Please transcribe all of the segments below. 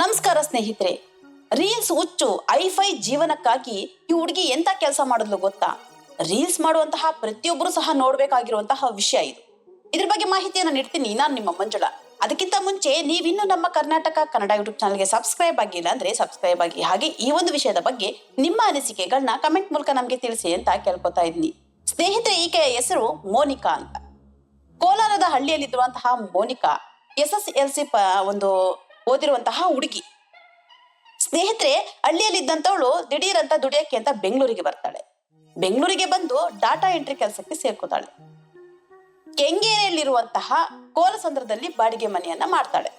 ನಮಸ್ಕಾರ ಸ್ನೇಹಿತರೆ. ರೀಲ್ಸ್ ಹುಚ್ಚು ಐಫೈ ಜೀವನಕ್ಕಾಗಿ ಈ ಹುಡುಗಿ ಎಂತ ಕೆಲಸ ಮಾಡಿದ್ಲು ಗೊತ್ತಾ? ರೀಲ್ಸ್ ಮಾಡುವಂತಹ ಪ್ರತಿಯೊಬ್ಬರು ಸಹ ನೋಡ್ಬೇಕಾಗಿರುವಂತಹ ವಿಷಯ ಇದು. ಇದ್ರ ಬಗ್ಗೆ ಮಾಹಿತಿಯನ್ನು ನೀಡ್ತೀನಿ ನಾನು ನಿಮ್ಮ ಮಂಜುಳ. ಅದಕ್ಕಿಂತ ಮುಂಚೆ ನೀವಿನ್ನು ನಮ್ಮ ಕರ್ನಾಟಕ ಕನ್ನಡ ಯೂಟ್ಯೂಬ್ ಚಾನಲ್ಗೆ ಸಬ್ಸ್ಕ್ರೈಬ್ ಆಗಿಲ್ಲ ಅಂದ್ರೆ ಸಬ್ಸ್ಕ್ರೈಬ್ ಆಗಿ. ಹಾಗೆ ಈ ಒಂದು ವಿಷಯದ ಬಗ್ಗೆ ನಿಮ್ಮ ಅನಿಸಿಕೆಗಳನ್ನ ಕಮೆಂಟ್ ಮೂಲಕ ನಮಗೆ ತಿಳಿಸಿ ಅಂತ ಕೇಳ್ಕೊತಾ ಇದ್ದೀನಿ. ಸ್ನೇಹಿತರೆ ಈಕೆಯ ಹೆಸರು ಮೋನಿಕಾ ಅಂತ. ಕೋಲಾರದ ಹಳ್ಳಿಯಲ್ಲಿರುವಂತಹ Monika, S S L C ಒಂದು ಓದಿರುವಂತಹ ಹುಡುಗಿ. ಸ್ನೇಹಿತರೆ ಹಳ್ಳಿಯಲ್ಲಿದ್ದಂಥವಳು ದಿಢೀರ್ ಅಂತ ದುಡಿಯಕ್ಕೆ ಅಂತ ಬೆಂಗಳೂರಿಗೆ ಬರ್ತಾಳೆ. ಬೆಂಗಳೂರಿಗೆ ಬಂದು ಡಾಟಾ ಎಂಟ್ರಿ ಕೆಲಸಕ್ಕೆ ಸೇರ್ಕೋತಾಳೆ. ಕೆಂಗೇರಿಯಲ್ಲಿರುವಂತಹ ಕೋಲಸಂದ್ರದಲ್ಲಿ ಬಾಡಿಗೆ ಮನೆಯನ್ನ ಮಾಡ್ತಾಳೆ.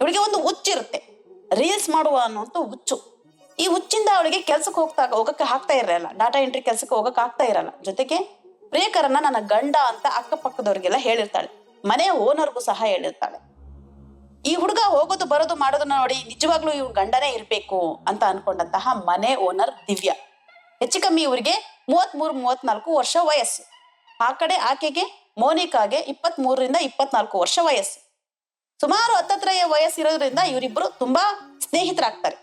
ಇವಳಿಗೆ ಒಂದು ಹುಚ್ಚಿರುತ್ತೆ ರೀಲ್ಸ್ ಮಾಡುವ ಅನ್ನುವಂಥ ಹುಚ್ಚು. ಈ ಹುಚ್ಚಿಂದ ಅವಳಿಗೆ ಕೆಲಸಕ್ಕೆ ಹೋಗ್ತಾ ಹೋಗಕ್ಕೆ ಆಗ್ತಾ ಇರಲ್ಲ. ಡಾಟಾ ಎಂಟ್ರಿ ಕೆಲಸಕ್ಕೆ ಹೋಗಕ್ಕೆ ಆಗ್ತಾ ಇರಲ್ಲ. ಜೊತೆಗೆ ಪ್ರಿಯಕರನ್ನ ನನ್ನ ಗಂಡ ಅಂತ ಅಕ್ಕಪಕ್ಕದವ್ರಿಗೆಲ್ಲ ಹೇಳಿರ್ತಾಳೆ. ಮನೆ ಓನರ್ಗೂ ಸಹ ಹೇಳಿರ್ತಾಳೆ. ಈ ಹುಡುಗ ಹೋಗೋದು ಬರೋದು ಮಾಡೋದನ್ನ ನೋಡಿ ನಿಜವಾಗ್ಲೂ ಇವ್ ಗಂಡನೇ ಇರ್ಬೇಕು ಅಂತ ಅನ್ಕೊಂಡಂತಹ ಮನೆ ಓನರ್ ದಿವ್ಯಾ. ಹೆಚ್ಚು ಕಮ್ಮಿ ಇವರಿಗೆ ಮೂವತ್ಮೂರು, ಮೂವತ್ನಾಲ್ಕು ವರ್ಷ ವಯಸ್ಸು. ಆ ಕಡೆ ಆಕೆಗೆ ಮೋನಿಕಾಗೆ ಇಪ್ಪತ್ಮೂರರಿಂದ ಇಪ್ಪತ್ನಾಲ್ಕು ವರ್ಷ ವಯಸ್ಸು. ಸುಮಾರು ಹತ್ತತ್ರ ವಯಸ್ಸಿರೋದ್ರಿಂದ ಇವರಿಬ್ರು ತುಂಬಾ ಸ್ನೇಹಿತರಾಗ್ತಾರೆ.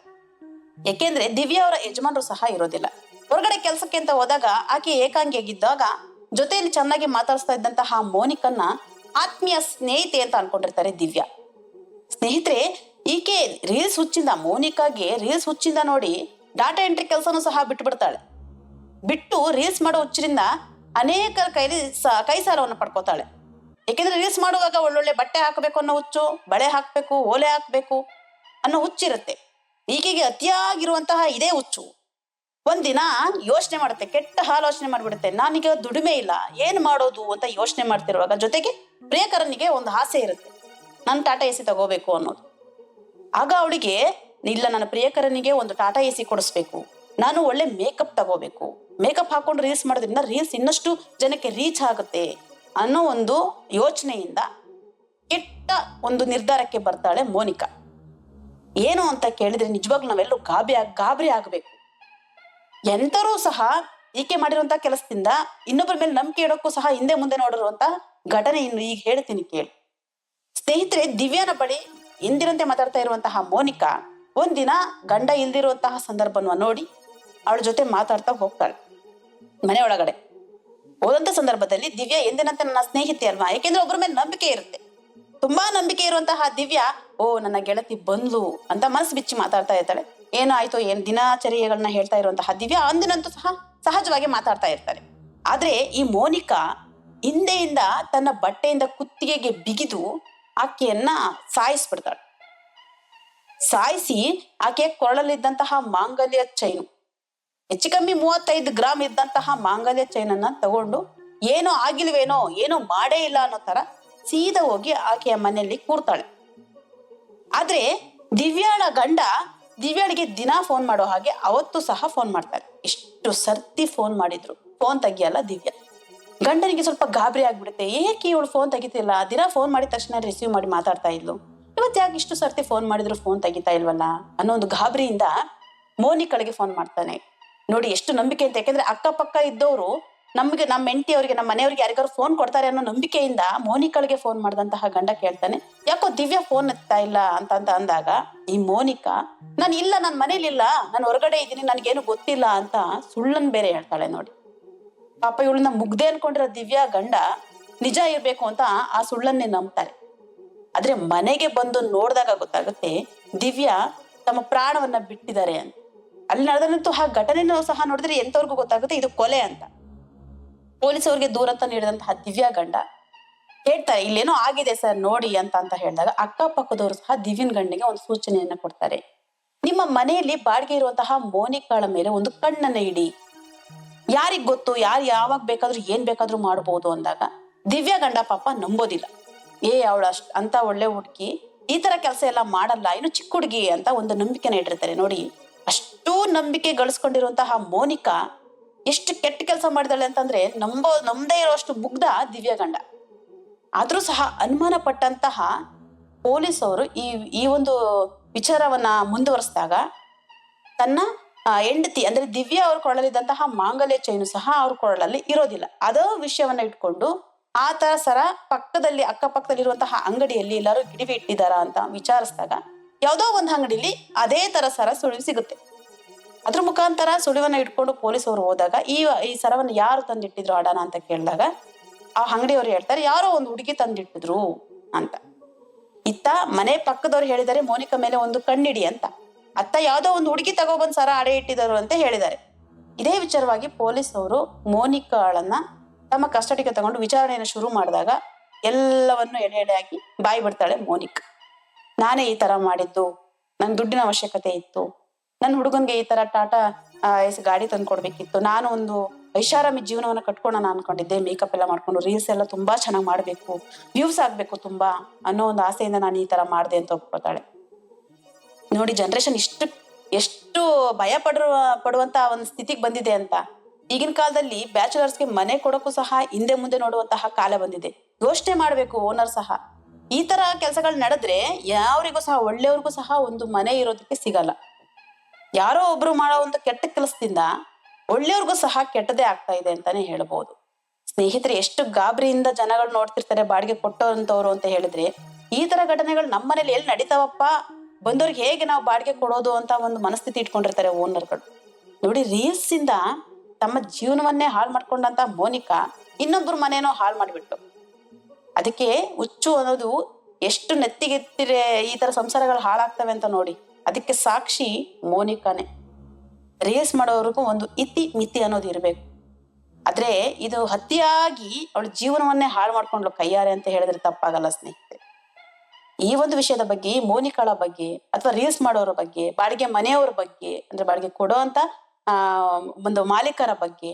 ಯಾಕೆಂದ್ರೆ ದಿವ್ಯಾ ಅವರ ಯಜಮಾನರು ಸಹ ಇರೋದಿಲ್ಲ. ಹೊರಗಡೆ ಕೆಲಸಕ್ಕೆ ಅಂತ ಹೋದಾಗ ಆಕೆ ಏಕಾಂಗಿಯಾಗಿದ್ದಾಗ ಜೊತೆಯಲ್ಲಿ ಚೆನ್ನಾಗಿ ಮಾತಾಡಿಸ್ತಾ ಇದ್ದಂತಹ ಮೋನಿಕನ್ನ ಆತ್ಮೀಯ ಸ್ನೇಹಿತೆ ಅಂತ ಅನ್ಕೊಂಡಿರ್ತಾರೆ ದಿವ್ಯಾ. ಸ್ನೇಹಿತರೆ, ಈಕೆ ರೀಲ್ಸ್ ಹುಚ್ಚಿಂದ, ಮೌನಿಕಾಗೆ ರೀಲ್ಸ್ ಹುಚ್ಚಿಂದ ನೋಡಿ ಡಾಟಾ ಎಂಟ್ರಿ ಕೆಲಸನೂ ಸಹ ಬಿಟ್ಟು ಬಿಡ್ತಾಳೆ ಬಿಟ್ಟು ರೀಲ್ಸ್ ಮಾಡೋ ಹುಚ್ಚರಿಂದ ಅನೇಕರ ಕೈಲಿ ಕೈ ಸಾಲವನ್ನು ಪಡ್ಕೋತಾಳೆ. ಏಕೆಂದ್ರೆ ರೀಲ್ಸ್ ಮಾಡುವಾಗ ಒಳ್ಳೊಳ್ಳೆ ಬಟ್ಟೆ ಹಾಕಬೇಕು ಅನ್ನೋ ಹುಚ್ಚು, ಬಳೆ ಹಾಕಬೇಕು, ಓಲೆ ಹಾಕಬೇಕು ಅನ್ನೋ ಹುಚ್ಚಿರುತ್ತೆ ಈಕೆಗೆ ಅತಿಯಾಗಿರುವಂತಹ ಇದೇ ಹುಚ್ಚು. ಒಂದಿನ ಯೋಚನೆ ಮಾಡುತ್ತೆ, ಕೆಟ್ಟ ಆಲೋಚನೆ ಮಾಡಿಬಿಡುತ್ತೆ. ನಾನೀಗ ದುಡಿಮೆ ಇಲ್ಲ, ಏನು ಮಾಡೋದು ಅಂತ ಯೋಚನೆ ಮಾಡ್ತಿರುವಾಗ ಜೊತೆಗೆ ಪ್ರಿಯಕರನಿಗೆ ಒಂದು ಆಸೆ ಇರುತ್ತೆ. ನಾನು ಟಾಟಾ ಎಸಿ ತಗೋಬೇಕು ಅನ್ನೋದು. ಆಗ ಅವಳಿಗೆ, ಇಲ್ಲ, ನನ್ನ ಪ್ರಿಯಕರನಿಗೆ ಒಂದು ಟಾಟಾ ಎಸಿ ಕೊಡಿಸ್ಬೇಕು. ನಾನು ಒಳ್ಳೆ ಮೇಕಪ್ ತಗೋಬೇಕು. ಮೇಕಪ್ ಹಾಕೊಂಡು ರೀಲ್ಸ್ ಮಾಡೋದ್ರಿಂದ ರೀಲ್ಸ್ ಇನ್ನಷ್ಟು ಜನಕ್ಕೆ ರೀಚ್ ಆಗುತ್ತೆ ಅನ್ನೋ ಒಂದು ಯೋಚನೆಯಿಂದ ಕೆಟ್ಟ ಒಂದು ನಿರ್ಧಾರಕ್ಕೆ ಬರ್ತಾಳೆ ಮೋನಿಕಾ. ಏನು ಅಂತ ಕೇಳಿದ್ರೆ ನಿಜವಾಗ್ಲೂ ನಾವೆಲ್ಲೂ ಆಗ್, ಗಾಬರಿ ಆಗಬೇಕು. ಎಂತರೂ ಸಹ ಈಕೆ ಮಾಡಿರುವಂತ ಕೆಲಸದಿಂದ ಇನ್ನೊಬ್ಬರ ಮೇಲೆ ನಂಬಿಕೆ ಇಡೋಕ್ಕೂ ಸಹ ಹಿಂದೆ ಮುಂದೆ ನೋಡಿರುವಂತ ಘಟನೆ ಇನ್ನು ಈಗ ಹೇಳ್ತೀನಿ ಕೇಳಿ. ಸ್ನೇಹಿತರೆ, ದಿವ್ಯಾನ ಬಳಿ ಎಂದಿನಂತೆ ಮಾತಾಡ್ತಾ ಇರುವಂತಹ ಮೋನಿಕಾ ಒಂದಿನ ಗಂಡ ಇಲ್ದಿರುವಂತಹ ಸಂದರ್ಭವನ್ನು ನೋಡಿ ಅವಳ ಜೊತೆ ಮಾತಾಡ್ತಾ ಹೋಗ್ತಾಳೆ ಮನೆ ಒಳಗಡೆ ಹೋದಂತ ಸಂದರ್ಭದಲ್ಲಿ ದಿವ್ಯಾ ಎಂದಿನಂತೆ ನನ್ನ ಸ್ನೇಹಿತೆ ಅಲ್ವಾ ಯಾಕೆಂದ್ರೆ ಒಬ್ಬರ ಮೇಲೆ ನಂಬಿಕೆ ಇರುತ್ತೆ. ತುಂಬಾ ನಂಬಿಕೆ ಇರುವಂತಹ ದಿವ್ಯಾ, ಓ, ನನ್ನ ಗೆಳತಿ ಬಂದ್ಲು ಅಂತ ಮನಸ್ಸು ಬಿಚ್ಚಿ ಮಾತಾಡ್ತಾ ಇರ್ತಾಳೆ. ಏನಾಯ್ತು ಏನ್ ದಿನಾಚರ್ಯಗಳನ್ನ ಹೇಳ್ತಾ ಇರುವಂತಹ ದಿವ್ಯಾ? ಅಂದಿನಂತೂ ಸಹ ಸಹಜವಾಗಿ ಮಾತಾಡ್ತಾ ಇರ್ತಾರೆ ಆದ್ರೆ ಈ ಮೋನಿಕಾ ಹಿಂದೆಯಿಂದ ತನ್ನ ಬಟ್ಟೆಯಿಂದ ಕುತ್ತಿಗೆಗೆ ಬಿಗಿದು ಆಕೆಯನ್ನ ಸಾಯಿಸ್ಬಿಡ್ತಾಳೆ. ಸಾಯಿಸಿ ಆಕೆಯ ಕೊರಳಲ್ಲಿದ್ದಂತಹ ಮಾಂಗಲ್ಯ ಚೈನು ಹೆಚ್ಚು ಕಮ್ಮಿ ಮೂವತ್ತೈದು ಗ್ರಾಮ್ ಇದ್ದಂತಹ ಮಾಂಗಲ್ಯ ಚೈನ್ ಅನ್ನ ತಗೊಂಡು ಏನೋ ಆಗಿಲ್ವೇನೋ, ಏನೋ ಮಾಡೇ ಇಲ್ಲ ಅನ್ನೋ ತರ ಸೀದಾ ಹೋಗಿ ಆಕೆಯ ಮನೆಯಲ್ಲಿ ಕೂರ್ತಾಳೆ. ಆದ್ರೆ ದಿವ್ಯಾಳ ಗಂಡ ದಿವ್ಯಾಳಿಗೆ ದಿನಾ ಫೋನ್ ಮಾಡೋ ಹಾಗೆ ಅವತ್ತು ಸಹ ಫೋನ್ ಮಾಡ್ತಾರೆ ಇಷ್ಟು ಸರ್ತಿ ಫೋನ್ ಮಾಡಿದ್ರು. ಫೋನ್ ತೆಗಿಯಲ್ಲ ದಿವ್ಯಾ. ಗಂಡನಿಗೆ ಸ್ವಲ್ಪ ಗಾಬರಿ ಆಗ್ಬಿಡುತ್ತೆ. ಏಕೆ ಇವಳು ಫೋನ್ ತೆಗಿತಿಲ್ಲ? ದಿನ ಫೋನ್ ಮಾಡಿದ ತಕ್ಷಣ ರಿಸೀವ್ ಮಾಡಿ ಮಾತಾಡ್ತಾ ಇದ್ಲು. ಇವತ್ತು ಯಾಕೆ ಇಷ್ಟು ಸರ್ತಿ ಫೋನ್ ಮಾಡಿದ್ರು ಫೋನ್ ತೆಗಿತಾ ಇಲ್ವಲ್ಲ? ಅನ್ನೋ ಒಂದು ಗಾಬರಿಯಿಂದ ಮೋನಿಕಳಿಗೆ ಫೋನ್ ಮಾಡ್ತಾನೆ. ನೋಡಿ ಎಷ್ಟು ನಂಬಿಕೆ ಅಂತ ಯಾಕೆಂದ್ರೆ ಅಕ್ಕಪಕ್ಕ ಇದ್ದವರು ನಮಗೆ ನಮ್ಮ ಹೆಂಡತಿ ಅವರಿಗೆ ನಮ್ಮ ಮನೆಯವ್ರಿಗೆ ಯಾರಿಗಾರು ಫೋನ್ ಕೊಡ್ತಾರೆ ಅನ್ನೋ ನಂಬಿಕೆಯಿಂದ ಮೋನಿಕಳಿಗೆ ಫೋನ್ ಮಾಡಿದಂತಹ ಗಂಡ ಕೇಳ್ತಾನೆ. ಯಾಕೋ ದಿವ್ಯಾ ಫೋನ್ ಎತ್ತಾ ಇಲ್ಲ ಅಂತ ಅಂತ ಅಂದಾಗ, ಈ ಮೋನಿಕಾ, ನಾನು ಇಲ್ಲ ನನ್ನ ಮನೇಲಿಲ್ಲ. ನಾನು ಹೊರಗಡೆ ಇದ್ದೀನಿ. ನನಗೇನು ಗೊತ್ತಿಲ್ಲ ಅಂತ ಸುಳ್ಳನ್ ಬೇರೆ ಹೇಳ್ತಾಳೆ ನೋಡಿ. ಪಾಪ ಇವಳನ್ನ ಮುಗ್ದೆ ಅನ್ಕೊಂಡಿರೋ ದಿವ್ಯಾ ಗಂಡ ನಿಜ ಇರ್ಬೇಕು ಅಂತ ಆ ಸುಳ್ಳನ್ನೇ ನಂಬ್ತಾರೆ. ಆದ್ರೆ ಮನೆಗೆ ಬಂದು ನೋಡಿದಾಗ ಗೊತ್ತಾಗುತ್ತೆ ದಿವ್ಯಾ ತಮ್ಮ ಪ್ರಾಣವನ್ನ ಬಿಟ್ಟಿದ್ದಾರೆ ಅಂತ. ಅಲ್ಲಿ ನಡೆದಂತೂ ಆ ಘಟನೆನೂ ಸಹ ನೋಡಿದ್ರೆ ಎಂತವ್ರಿಗೂ ಗೊತ್ತಾಗುತ್ತೆ ಇದು ಕೊಲೆ ಅಂತ. ಪೊಲೀಸವ್ರಿಗೆ ದೂರ ಅಂತ ನೀಡಿದಂತಹ ದಿವ್ಯಾ ಗಂಡ ಹೇಳ್ತಾರೆ ಇಲ್ಲೇನೋ ಆಗಿದೆ ಸರ್ ನೋಡಿ ಅಂತ ಅಂತ ಹೇಳಿದಾಗ ಅಕ್ಕಪಕ್ಕದವರು ಸಹ ದಿವ್ಯನ್ ಗಂಡಿಗೆ ಒಂದು ಸೂಚನೆಯನ್ನ ಕೊಡ್ತಾರೆ. ನಿಮ್ಮ ಮನೆಯಲ್ಲಿ ಬಾಡಿಗೆ ಇರುವಂತಹ ಮೋನಿಕಾಳ ಮೇಲೆ ಒಂದು ಕಣ್ಣನ್ನ ಇಡಿ. ಯಾರಿಗ್ ಗೊತ್ತು, ಯಾರು ಯಾವಾಗ ಬೇಕಾದ್ರೂ ಏನ್ ಬೇಕಾದ್ರೂ ಮಾಡ್ಬೋದು ಅಂದಾಗ ದಿವ್ಯ ಗಂಡ ಪಾಪ ನಂಬೋದಿಲ್ಲ. ಏ ಅವಳು ಅಷ್ಟ್ ಅಂತ ಒಳ್ಳೆ ಹುಡುಗಿ, ಈ ತರ ಕೆಲಸ ಎಲ್ಲ ಮಾಡಲ್ಲ, ಇನ್ನು ಚಿಕ್ಕ ಹುಡುಗಿ ಅಂತ ಒಂದು ನಂಬಿಕೆನ ಇಟ್ಟಿರ್ತಾರೆ. ನೋಡಿ, ಅಷ್ಟೂ ನಂಬಿಕೆ ಗಳಿಸ್ಕೊಂಡಿರುವಂತಹ ಮೋನಿಕಾ ಎಷ್ಟು ಕೆಟ್ಟ ಕೆಲಸ ಮಾಡಿದಾಳೆ ಅಂತಂದ್ರೆ ನಂಬೋ, ನಂಬದೇ ಇರೋಷ್ಟು ಮುಗ್ಧ ದಿವ್ಯ ಗಂಡ. ಆದ್ರೂ ಸಹ ಅನುಮಾನ ಪಟ್ಟಂತಹ ಪೊಲೀಸ್ ಅವರು ಈ ಈ ಒಂದು ವಿಚಾರವನ್ನ ಮುಂದುವರಿಸಿದಾಗ ತನ್ನ ಹೆಂಡತಿ, ಅಂದ್ರೆ ದಿವ್ಯ ಅವ್ರ ಕೊಳಲಿದ್ದಂತಹ ಮಾಂಗಲ್ಯ ಚೈನು ಸಹ ಅವ್ರ ಕೊರಳಲ್ಲಿ ಇರೋದಿಲ್ಲ. ಅದೋ ವಿಷಯವನ್ನ ಇಟ್ಕೊಂಡು ಆ ತರ ಸರ ಪಕ್ಕದಲ್ಲಿ, ಅಕ್ಕಪಕ್ಕದಲ್ಲಿರುವಂತಹ ಅಂಗಡಿಯಲ್ಲಿ ಎಲ್ಲರೂ ಗಿಡವಿ ಇಟ್ಟಿದಾರ ಅಂತ ವಿಚಾರಿಸಿದಾಗ ಯಾವುದೋ ಒಂದು ಅಂಗಡಿಲಿ ಅದೇ ತರ ಸರ ಸುಳಿವು ಸಿಗುತ್ತೆ. ಅದ್ರ ಮುಖಾಂತರ ಸುಳಿವನ್ನ ಇಟ್ಕೊಂಡು ಪೊಲೀಸವರು ಹೋದಾಗ ಈ ಈ ಸರವನ್ನು ಯಾರು ತಂದಿಟ್ಟಿದ್ರು ಅಡಾನ ಅಂತ ಕೇಳಿದಾಗ ಆ ಅಂಗಡಿಯವರು ಹೇಳ್ತಾರೆ, ಯಾರೋ ಒಂದು ಹುಡುಗಿ ತಂದಿಟ್ಟಿದ್ರು ಅಂತ. ಇತ್ತ ಮನೆ ಪಕ್ಕದವ್ರು ಹೇಳಿದ್ದಾರೆ ಮೋನಿಕಾ ಮೇಲೆ ಒಂದು ಕಣ್ಣಿಡಿ ಅಂತ. ಅತ್ತ ಯಾವುದೋ ಒಂದು ಹುಡುಗಿ ತಗೊಬಂದು ಸರ ಅಡೆ ಇಟ್ಟಿದರು ಅಂತ ಹೇಳಿದ್ದಾರೆ. ಇದೇ ವಿಚಾರವಾಗಿ ಪೊಲೀಸ್ ಅವರು ಮೋನಿಕಾಳನ್ನ ತಮ್ಮ ಕಸ್ಟಡಿಗೆ ತಗೊಂಡು ವಿಚಾರಣೆಯನ್ನು ಶುರು ಮಾಡಿದಾಗ ಎಲ್ಲವನ್ನು ಎಡೆ ಎಡೆಯಾಗಿ ಬಾಯಿ ಬಿಡ್ತಾಳೆ ಮೋನಿಕ್. ನಾನೇ ಈ ತರ ಮಾಡಿದ್ದು, ನನ್ ದುಡ್ಡಿನ ಅವಶ್ಯಕತೆ ಇತ್ತು ನನ್ನ ಹುಡುಗನ್ಗೆ ಈ ತರ ಟಾಟಾ ಎಸ್ ಗಾಡಿ ತಂದು ಕೊಡ್ಬೇಕಿತ್ತು ನಾನು ಒಂದು ಐಷಾರಾಮಿ ಜೀವನವನ್ನ ಕಟ್ಕೊಳ್ಳೋಣ ಅನ್ಕೊಂಡಿದ್ದೆ, ಮೇಕಪ್ ಎಲ್ಲ ಮಾಡ್ಕೊಂಡು, ರೀಲ್ಸ್ ಎಲ್ಲ ತುಂಬಾ ಚೆನ್ನಾಗಿ ಮಾಡ್ಬೇಕು, ವ್ಯೂಸ್ ಆಗ್ಬೇಕು ತುಂಬಾ ಅನ್ನೋ ಒಂದು ಆಸೆಯಿಂದ ನಾನು ಈ ತರ ಮಾಡಿದೆ ಅಂತ ಒಪ್ಕೋತಾಳೆ ನೋಡಿ ಜನ್ರೇಷನ್ ಇಷ್ಟು, ಎಷ್ಟು ಭಯ ಪಡುವ, ಪಡುವಂತ ಒಂದು ಸ್ಥಿತಿಗೆ ಬಂದಿದೆ ಅಂತ. ಈಗಿನ ಕಾಲದಲ್ಲಿ ಬ್ಯಾಚುಲರ್ಸ್ಗೆ ಮನೆ ಕೊಡೋಕ್ಕೂ ಸಹ ಹಿಂದೆ ಮುಂದೆ ನೋಡುವಂತಹ ಕಾಲ ಬಂದಿದೆ. ಯೋಚನೆ ಮಾಡಬೇಕು ಓನರ್ ಸಹ. ಈ ತರ ಕೆಲಸಗಳು ನಡೆದ್ರೆ ಯಾರಿಗೂ ಸಹ, ಒಳ್ಳೆಯವ್ರಿಗೂ ಸಹ ಒಂದು ಮನೆ ಇರೋದಕ್ಕೆ ಸಿಗಲ್ಲ. ಯಾರೋ ಒಬ್ರು ಮಾಡೋ ಒಂದು ಕೆಟ್ಟ ಕೆಲಸದಿಂದ ಒಳ್ಳೆಯವ್ರಿಗೂ ಸಹ ಕೆಟ್ಟದೇ ಆಗ್ತಾ ಇದೆ ಅಂತಾನೆ ಹೇಳ್ಬೋದು. ಸ್ನೇಹಿತರೆ, ಎಷ್ಟು ಗಾಬರಿಯಿಂದ ಜನಗಳು ನೋಡ್ತಿರ್ತಾರೆ, ಬಾಡಿಗೆ ಕೊಟ್ಟೋಂತವ್ರು ಅಂತ ಹೇಳಿದ್ರೆ ಈ ತರ ಘಟನೆಗಳು ನಮ್ಮ ಮನೇಲಿ ಎಲ್ಲಿ ನಡೀತಾವಪ್ಪ? ಬಂದವ್ರಿಗೆ ಹೇಗೆ ನಾವು ಬಾಡಿಗೆ ಕೊಡೋದು ಅಂತ ಒಂದು ಮನಸ್ಥಿತಿ ಇಟ್ಕೊಂಡಿರ್ತಾರೆ ಓನರ್ಗಳು. ನೋಡಿ ರೀಲ್ಸ್ ಇಂದ ತಮ್ಮ ಜೀವನವನ್ನೇ ಹಾಳು ಮಾಡ್ಕೊಂಡಂತ ಮೋನಿಕಾ ಇನ್ನೊಬ್ಬರ ಮನೇನೋ ಹಾಳು ಮಾಡಿಬಿಟ್ಟು ಅದಕ್ಕೆ ಹುಚ್ಚು ಅನ್ನೋದು ಎಷ್ಟು ನೆತ್ತಿಗೆತ್ತಿರೆ ಈ ತರ ಸಂಸಾರಗಳು ಹಾಳಾಗ್ತವೆ ಅಂತ ನೋಡಿ, ಅದಕ್ಕೆ ಸಾಕ್ಷಿ ಮೋನಿಕಾನೆ. ರೇಸ್ ಮಾಡೋವ್ರಿಗೂ ಒಂದು ಇತಿ ಮಿತಿ ಅನ್ನೋದು ಇರಬೇಕು. ಆದ್ರೆ ಇದು ಹತ್ಯೆಯಾಗಿ ಅವಳ ಜೀವನವನ್ನೇ ಹಾಳು ಮಾಡ್ಕೊಂಡ್ಲು ಕೈಯಾರೆ ಅಂತ ಹೇಳಿದ್ರೆ ತಪ್ಪಾಗಲ್ಲ ಸ್ನೇಹಿತರೆ. ಈ ಒಂದು ವಿಷಯದ ಬಗ್ಗೆ ಮೋನಿಕಾಳ ಬಗ್ಗೆ ಅಥವಾ ರೀಲ್ಸ್ ಮಾಡೋರ ಬಗ್ಗೆ, ಬಾಡಿಗೆ ಮನೆಯವರ ಬಗ್ಗೆ, ಅಂದ್ರೆ ಬಾಡಿಗೆ ಕೊಡೋ ಅಂತ ಒಂದು ಮಾಲೀಕರ ಬಗ್ಗೆ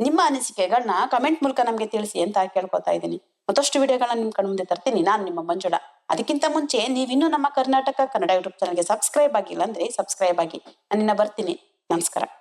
ನಿಮ್ಮ ಅನಿಸಿಕೆಗಳನ್ನ ಕಮೆಂಟ್ ಮೂಲಕ ನಮ್ಗೆ ತಿಳಿಸಿ ಅಂತ ಕೇಳ್ಕೊತಾ ಇದ್ದೀನಿ. ಮತ್ತಷ್ಟು ವಿಡಿಯೋಗಳನ್ನ ನಿಮ್ ಕಣ್ಮುಂದೆ ಮುಂದೆ ತರ್ತೀನಿ. ನಾನು ನಿಮ್ಮ ಮಂಜುಳ. ಅದಕ್ಕಿಂತ ಮುಂಚೆ ನೀವಿನ್ನೂ ನಮ್ಮ ಕರ್ನಾಟಕ ಕನ್ನಡ ಯೂಟ್ಯೂಬ್ ಚಾನಲ್ಗೆ ಸಬ್ಸ್ಕ್ರೈಬ್ ಆಗಿಲ್ಲ ಅಂದ್ರೆ ಸಬ್ಸ್ಕ್ರೈಬ್ ಆಗಿ. ನಾನಿನ್ನ ಬರ್ತೀನಿ. ನಮಸ್ಕಾರ.